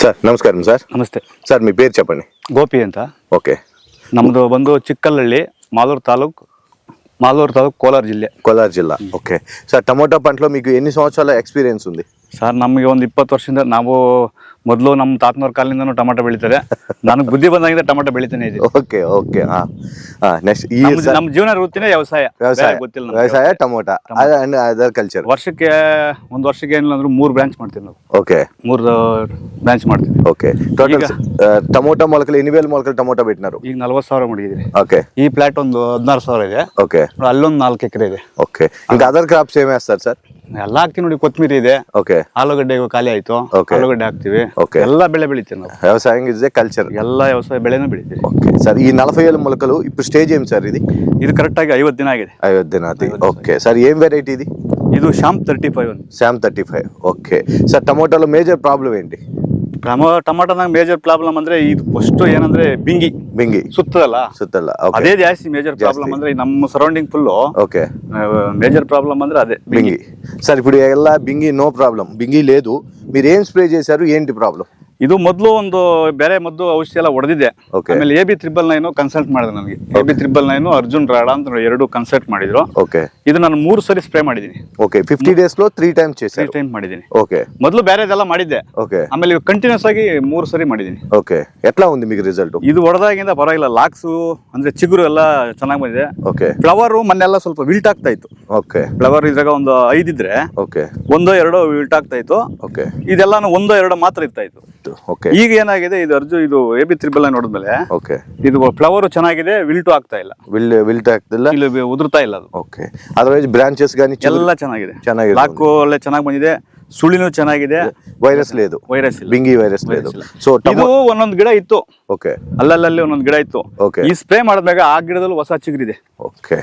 Sir నమస్కారం sir ನಮಸ್ತೆ sir మీ పేరు చెప్పండి ಗೋಪಿ ಅಂತ ఓకే ನಮ್ಮದು ಬಂದು ಚಿಕ್ಕಲ್ಲಹಳ್ಳಿ ಮಾಲೂರು ತಾಲೂಕು ಮಾಲೂರು ತಾಲೂಕು ಕೋಲಾರ ಜಿಲ್ಲೆ కోలార్ జిల్లా ఓకే సార్ టమోటా పంటలో మీకు ఎన్ని సంవత్సరాల ఎక్స్పీరియన్స్ ఉంది ಸರ್ ನಮಗೆ ಒಂದು ಇಪ್ಪತ್ತು ವರ್ಷದಿಂದ ನಾವು ಮೊದಲು ನಮ್ಮ ತಾತನವ್ರ ಕಾಲದಿಂದನೂ ಟೊಮೆಟೊ ಬೆಳೀತಾರೆ ನನಗೆ ಬುದ್ಧಿ ಬಂದಾಗಿಂದ ಟೊಮೆಟೊ ಬೆಳಿತಾನೆ ಇದೆ ఓకే ఓకే నెక్స్ట్ ఈ ನಮ್ಮ ನಮ್ಮ ಜೀವನ ವೃತ್ತಿನೇ ವ್ಯವಸಾಯ వ్యవసాయ ಬೇರೆ ಗೊತ್ತಿಲ್ಲ ನಮ್ಗೆ. వ్యవసాయ టమోటా అండ్ అదర్ కల్చర్ ವರ್ಷಕ್ಕೆ ಒಂದು ವರ್ಷಕ್ಕೆ ಏನಿಲ್ಲ ಅಂದ್ರೆ ಮೂರು ಬ್ರಾಂಚ್ ಮಾಡ್ತೀವಿ ನಾವು ఓకే ಮೂರು ಬ್ರಾಂಚ್ ಮಾಡ್ತೀವಿ ఓకే టోటల్ టమోటా మొలకలు ఎన్ని వేల మొలకలు టమోటా పెట్టినారు ಈಗ ನಲ್ವತ್ತು ಸಾವಿರ ಮಾಡಿದ್ದೀರಿ ఓకే ಈ ಪ್ಲಾಟ್ ಒಂದು ಹದಿನಾರು ಸಾವಿರ ಇದೆ ఓకే ಅಲ್ಲೊಂದು ನಾಲ್ಕು ಎಕರೆ ಇದೆ ఓకే ఇంకా అదర్ క్రాప్స్ ఏమి వేస్తారు సార్ ಎಲ್ಲ ಹಾಕ್ತೀವಿ ನೋಡಿ ಕೊತ್ತಂಬರಿ ಇದೆ ఓకే ಆಲೂಗಡ್ಡೆ ಇವಾಗ ಖಾಲಿ ಆಯ್ತು Okay. ಆಲೂಗಡ್ಡೆ ಹಾಕ್ತಿವಿ Okay. ಎಲ್ಲ ಬೆಳೆ ಬೆಳಿತೀವಿ ನಾವು వ్యవసాయం ఇస్ ఏ కల్చర్ ಎಲ್ಲ ವ್ಯವಸಾಯ ಬೆಳೆನೂ ಬೆಳಿತೀವಿ ఓకే సార్ ఈ నలభై వేల మొలకలు ఇప్పుడు స్టేజ్ ఏమి సార్ ఇది ಇದು ಕರೆಕ್ಟಾಗಿ ಐವತ್ತು ದಿನ ಆಗಿದೆ అయోధ్యనాథి ఓకే సార్ ఏం వెరైటీ ఇది ಇದು ಶಾಂಪ್ ತರ್ಟಿ ಫೈವ್ ಅಂತ Sam thirty five okay sir టమోటాలో మేజర్ ప్రాబ్లం ఏంటి ಟಮೋ ಟಮಾಟೋನಾಗ ಮೇಜರ್ ಪ್ರಾಬ್ಲಮ್ ಅಂದ್ರೆ ಇದು ಫಸ್ಟ್ ಏನಂದ್ರೆ ಬಿಂಗಿ బింగి ಸುತ್ತದಲ್ಲ ಸುತ್ತಲ್ಲ ಓಕೆ ಅದೇ ಜಾಸ್ತಿ ಮೇಜರ್ ಪ್ರಾಬ್ಲಮ್ ಅಂದ್ರೆ ಈ ನಮ್ಮ surrounding full okay major problem ಅಂದ್ರೆ ಅದೇ బింగి సార్ ఇప్పుడు ಎಲ್ಲ బింగి నో ప్రాబ్లం బింగి లేదు మీరు ఏం స్ప్రే చేశారు ఏంటి ప్రాబ్లం ಇದು ಮೊದಲು ಒಂದು ಬೇರೆ ಮದ್ದು ಔಷಧಿ ಎಲ್ಲ ಹೊಡೆದಿದೆ. ಆಮೇಲೆ A B triple nine consult ಮಾಡಿದೆ ನನಗೆ. A B triple nine Arjun ರಾಡ ಅಂತ ಎರಡು ಕನ್ಸಲ್ಟ್ ಮಾಡಿದ್ರು. ಓಕೆ ಇದು ನಾನು ಮೂರು ಸರಿ ಸ್ಪ್ರೇ ಮಾಡಿದ್ದೀನಿ. ಓಕೆ ಫಿಫ್ಟಿ ಡೇಸ್ ಲೋ త్రీ టైమ్ ತ್ರೀ ಟೈಮ್ ಮಾಡಿದ್ದೀನಿ. ಓಕೆ ಮೊದಲು ಬೇರೆದೆಲ್ಲ ಮಾಡಿದ್ದೆ. ಓಕೆ ಆಮೇಲೆ ಇವಾಗ ಕಂಟಿನ್ಯೂಸ್ ಆಗಿ ಮೂರು ಸರಿ ಮಾಡಿದ್ದೀನಿ. ಓಕೆ ఎట్లా ಒಂದು మీకు ರಿಸಲ್ಟ್ ಇದು ಹೊಡೆದಾಗಿಂದ ಪರವಾಗಿಲ್ಲ. ಲಾಕ್ಸು ಅಂದ್ರೆ ಚಿಗುರು ಎಲ್ಲ ಚೆನ್ನಾಗಿ ಬಂದಿದೆ. ಓಕೆ ಫ್ಲವರು ಮೊನ್ನೆಲ್ಲ ಸ್ವಲ್ಪ ವಿಲ್ಟ್ ಆಗ್ತಾ ಇತ್ತು. ಓಕೆ ಫ್ಲವರ್ ಇದ್ರಾಗ ಒಂದು ಐದಿದ್ರೆ ಓಕೆ ಒಂದೋ ಎರಡೋ ವಿಲ್ಟ್ ಆಗ್ತಾ ಇತ್ತು. ಓಕೆ ಇದೆಲ್ಲಾನು ಒಂದೋ ಎರಡೋ ಮಾತ್ರ ಇರ್ತಾ ಇತ್ತು. ಇತ್ತು. ಓಕೆ ಈಗ ಏನಾಗಿದೆ ಇದು ಅರ್ಜು ಇದು ಎ ಬಿ ತ್ರಿಬಲ್ ನೋಡಿದ್ಮೇಲೆ ಓಕೆ ಇದು ಫ್ಲವರ್ ಚೆನ್ನಾಗಿದೆ ವಿಲ್ಟು ಆಗ್ತಾ ಇಲ್ಲ. ವಿಲ್ ವಿಲ್ಟ್ ಆಗ್ತಿಲ್ಲ ಇಲ್ಲ? ಉದುರ್ತಾ ಇಲ್ಲ ಅದು. ಓಕೆ ಅದರ್ವೈಸ್ ಬ್ರಾಂಚಸ್ ಗಾನಿ ಎಲ್ಲ ಚೆನ್ನಾಗಿದೆ. ಚೆನ್ನಾಗಿದೆ ಲಾಕು ಒಳ್ಳೆ ಚೆನ್ನಾಗಿ ಬಂದಿದೆ ಸುಳಿನೂ ಚೆನ್ನಾಗಿದೆ. ವೈರಸ್ ಇದು. ವೈರಸ್ ಬಿಂಗಿ ವೈರಸ್ ಇದು. ಸೊ ಇದು ಒಂದೊಂದು ಗಿಡ ಇತ್ತು. ఓకే ಅಲ್ಲಲ್ಲಿ ಒಂದೊಂದು ಗಿಡ ಇತ್ತು Okay. ಈ ಸ್ಪ್ರೇ ಮಾಡಿದ್ಮ್ಯಾಗ ಆ ಗಿಡದಲ್ಲಿ ಹೊಸ ಚಿಗುರಿದೆ ఓకే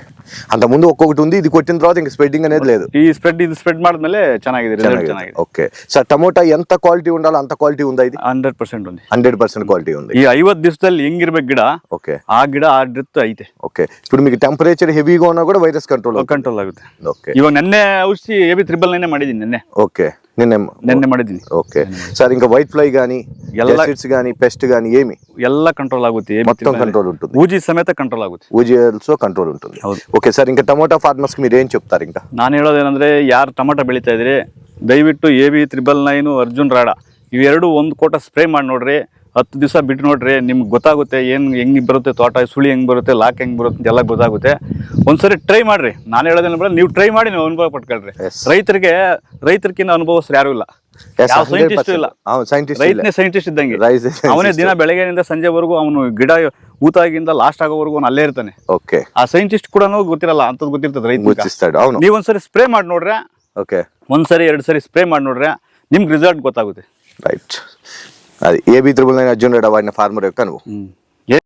అంత ముందు ఒక్కొక్కటి ఉంది ఇది కొట్టిన తర్వాత ఇంకా స్ప్రెడ్డింగ్ అనేది లేదు ಈ ಸ್ಪ್ರೆಡ್ ಇದು ಸ್ಪ್ರೆಡ್ ಮಾಡಿದ್ಮೇಲೆ ಚೆನ್ನಾಗಿದೆ ರಿಸಲ್ಟ್ ಚೆನ್ನಾಗಿದೆ ಚೆನ್ನಾಗಿದೆ ఓకే సార్ టమోటా ఎంత క్వాలిటీ ఉండాలో అంత క్వాలిటీ ఉందా ఇది ಹಂಡ್ರೆಡ್ ಪರ್ಸೆಂಟ್ ఉంది హండ్రెడ్ పర్సెంట్ క్వాలిటీ ఉంది ಈ ಐವತ್ತು ದಿವಸದಲ್ಲಿ ಹೆಂಗಿರ್ಬೇಕು ಗಿಡ ఓకే ಆ ಗಿಡ ಆ ಡ್ರಿತ್ ಐತೆ ఓకే ఇప్పుడు మీకు టెంపరేచర్ హెవీగా ఉన్నా కూడా వైరస్ కంట్రోల్ ಕಂಟ್ರೋಲ್ ಆಗುತ್ತೆ ఓకే ಇವಾಗ ನೆನ್ನೆ ಔಷಧಿ ಎ ಬಿ ತ್ರಿಬಲ್ ನೆನ್ನೆ ಮಾಡಿದ್ದೀನಿ ನೆನ್ನೆ ఓకే నిన్న ನೆನ್ನೆ ಮಾಡಿದ್ದೀನಿ ఓకే సార్ ఇంకా వైట్ ఫ్లై కానీ ಎಲ್ಲ- ఎసిడ్స్ కానీ పెస్ట్ కానీ ఏమి ಎಲ್ಲ ಕಂಟ್ರೋಲ್ ಆಗುತ್ತೆ AB మొత్తం triple కంట్రోల్ ఉంటుంది ಊಜಿ ಸಮೇತ ಕಂಟ್ರೋಲ್ ಆಗುತ್ತೆ ఊజీ ఆల్సో కంట్రోల్ ఉంటుంది ಹೌದು. ఓకే సార్ ఇంకా టమోటా ఫార్మర్స్ కి మీరు ఏం చెప్తారు ఇంకా ನಾನು ಹೇಳೋದೇನಂದ್ರೆ ಯಾರು ಟೊಮೆಟೊ ಬೆಳೀತಾ ಇದ್ರಿ ದಯವಿಟ್ಟು A B triple nine Arjun ರಾಡ ಇವೆರಡು ಒಂದು ಕೋಟ ಸ್ಪ್ರೇ ಮಾಡಿ ನೋಡ್ರಿ ಹತ್ತು ದಿವಸ ಬಿಟ್ಟು ನೋಡ್ರಿ ನಿಮ್ಗೆ ಗೊತ್ತಾಗುತ್ತೆ ಏನು ಹೆಂಗೆ ಬರುತ್ತೆ ತೋಟ ಸುಳಿ ಹೆಂಗೆ ಬರುತ್ತೆ ಲಾಕ್ ಹೆಂಗೆ ಬರುತ್ತೆ ಅಂತ ಎಲ್ಲ ಗೊತ್ತಾಗುತ್ತೆ ಒಂದ್ಸರಿ ಟ್ರೈ ಮಾಡ್ರಿ ನಾನು ಹೇಳೋದೇನು ಬೇಡ ನೀವು ಟ್ರೈ ಮಾಡಿ ನೀವು ಅನುಭವ ಪಟ್ಕೊಳ್ರಿ Yes. ರೈತರಿಗೆ ರೈತರಿಗಿಂತ ಅನುಭವಸ್ಥರು ಯಾರು ಇಲ್ಲ Yes, ಸೈಂಟಿಸ್ಟ್ ಇಲ್ಲ. ರೈತನೇ ಇದ್ದಂಗೆ. ಅವನೇ ದಿನ ಬೆಳಗ್ಗೆಯಿಂದ ಸಂಜೆವರೆಗೂ ಅವನು ಗಿಡ ಊತಾಗಿಂದ ಲಾಸ್ಟ್ ಆಗೋವರೆಗೂ ಅವ್ನು ಅಲ್ಲೇ ಇರ್ತಾನೆ. ಓಕೆ ಆ ಸೈಂಟಿಸ್ಟ್ ಕೂಡ ಗೊತ್ತಿರಲ್ಲ ಅಂತದ್ ಗೊತ್ತಿರ್ತದೆ ರೈತ ನೀವೊಂದ್ಸರಿ ಸ್ಪ್ರೇ ಮಾಡಿ ನೋಡ್ರೆ ಓಕೆ ಒಂದ್ಸರಿ ಎರಡ್ ಸರಿ ಸ್ಪ್ರೇ ಮಾಡಿ ನೋಡ್ರೆ ನಿಮ್ಗೆ ರಿಸಲ್ಟ್ ಗೊತ್ತಾಗುತ್ತೆ. ರೈಟ್ ಅದು A B triple Arjun red farmer ಹೋಗ್ತಾನೆ